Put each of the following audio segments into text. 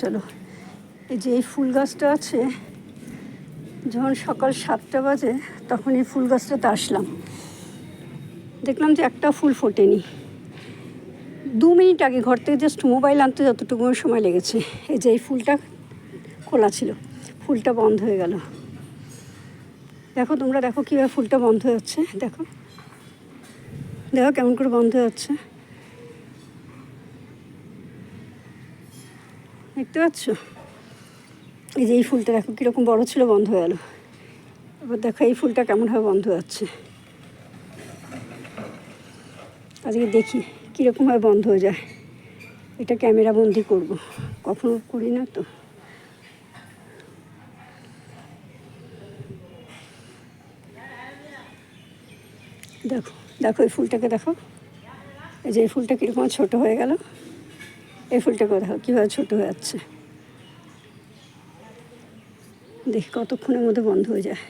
চলো। এই যে এই ফুল গাছটা আছে, যখন সকাল সাতটা বাজে, তখন এই ফুল গাছটাতে আসলাম। দেখলাম যে একটা ফুল ফোটেনি। দু মিনিট আগে ঘর থেকে জাস্ট মোবাইল আনতে যতটুকু সময় লেগেছে, এই যে এই ফুলটা খোলা ছিল, ফুলটা বন্ধ হয়ে গেল। দেখো তোমরা, দেখো কীভাবে ফুলটা বন্ধ হয়ে যাচ্ছে, দেখো। দেখো কেমন করে বন্ধ হয়ে যাচ্ছে। দেখতে পাচ্ছ? এই যে এই ফুলটা দেখো, কীরকম বড় ছিল, বন্ধ হয়ে গেল। এবার দেখো, এই ফুলটা কেমনভাবে বন্ধ যাচ্ছে। আজকে দেখি কীরকমভাবে বন্ধ হয়ে যায়। এটা ক্যামেরা বন্দি করব। কখনো করি না তো। দেখো দেখো এই ফুলটাকে দেখো। এই যে এই ফুলটা কীরকম ছোটো হয়ে গেল। এই ফুলটাকে দেখো কীভাবে ছোটো হয়ে যাচ্ছে? দেখি কতক্ষণের মধ্যে বন্ধ হয়ে যায়।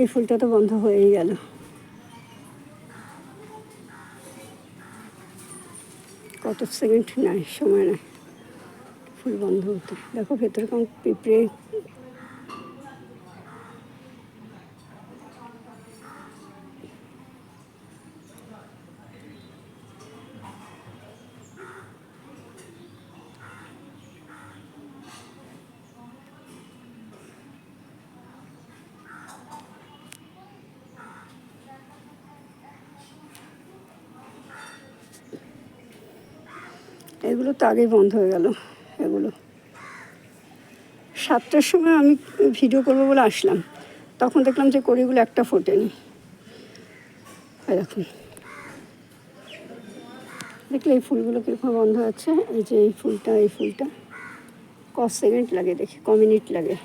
এই ফুলটা তো বন্ধ হয়েই গেল। কত সেকেন্ড নাই, সময় নাই। ফুল বন্ধ হতে। দেখো ভেতরে কেমন পিঁপড়ে এগুলো তো আগেই বন্ধ হয়ে গেল, এগুলো। সাতটার সময় আমি ভিডিও করব বলে আসলাম। তখন দেখলাম যে কড়িগুলো একটা ফোটেনি। দেখুন। দেখলে এই ফুলগুলো কীরকম বন্ধ আছে? এই যে এই ফুলটা এই ফুলটা। ক সেকেন্ড লাগে দেখি, ক মিনিট লাগে।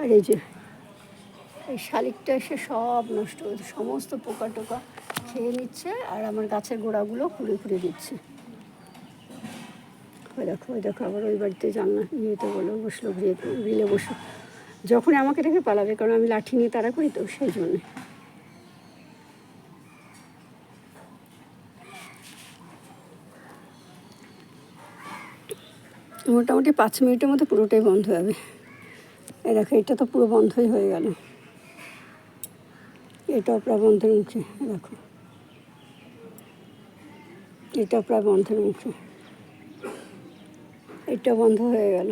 আর এই যে, এই শালিকটা এসে সব নষ্ট হয়েছে সমস্ত পোকা টোকা খেয়ে নিচ্ছে আর আমার গাছের গোড়াগুলো খুঁড়ে খুঁড়ে দিচ্ছে। ওই দেখো ওই দেখো, আবার ওই বাড়িতে জানলা ইয়েতে বলো, বসল গ্রিলে বসো। যখনই আমাকে দেখে পালাবে, কারণ আমি লাঠি নিয়ে তারা করি তো, সেই জন্যে। মোটামুটি পাঁচ মিনিটের মধ্যে পুরোটাই বন্ধ হবে। এই দেখো, এটা তো পুরো বন্ধই হয়ে গেল। এটাও প্রায় বন্ধের মুখে দেখো। এটাও প্রায় বন্ধের মুখে। এটা বন্ধ হয়ে গেল।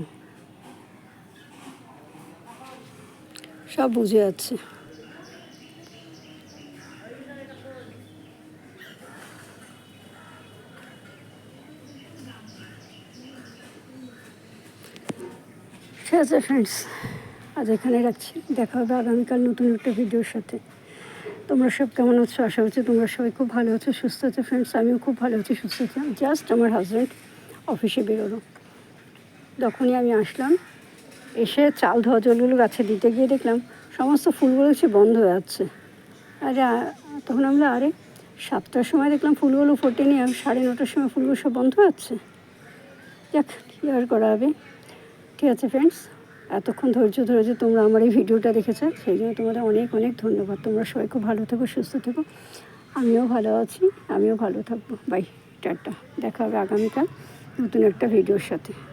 সব বুঝে যাচ্ছে। ঠিক আছে ফ্রেন্ডস আজ এখানে রাখছি। দেখা হবে আগামীকাল নতুন একটা ভিডিওর সাথে। তোমরা সব কেমন আছো? আশা করছি তোমরা সবাই খুব ভালো আছো, সুস্থ আছো ফ্রেন্ডস আমিও খুব ভালো আছি, সুস্থ আছি। জাস্ট আমার হাজব্যান্ড অফিসে বেরোলো তখনই আমি আসলাম। এসে চাল ধোয়া জলগুলো গাছে দিতে গিয়ে দেখলাম সমস্ত ফুলগুলো সে বন্ধ হয়ে যাচ্ছে। আরে তখন আমরা, আরে, সাতটার সময় দেখলাম ফুলগুলো ফোটেনি আর সাড়ে নটার সময় ফুলগুলো সব বন্ধ হয়ে যাচ্ছে। যাক, কী আর করা হবে? ঠিক আছে ফ্রেন্ডস এতক্ষণ ধৈর্য ধরে যে তোমরা আমার এই ভিডিওটা দেখেছ, সেই জন্য তোমাদের অনেক অনেক ধন্যবাদ। তোমরা সবাই খুব ভালো থেকো, সুস্থ থেকো। আমিও ভালো আছি, আমিও ভালো থাকব। Bye, tata. দেখা হবে আগামীকাল নতুন একটা ভিডিওর সাথে।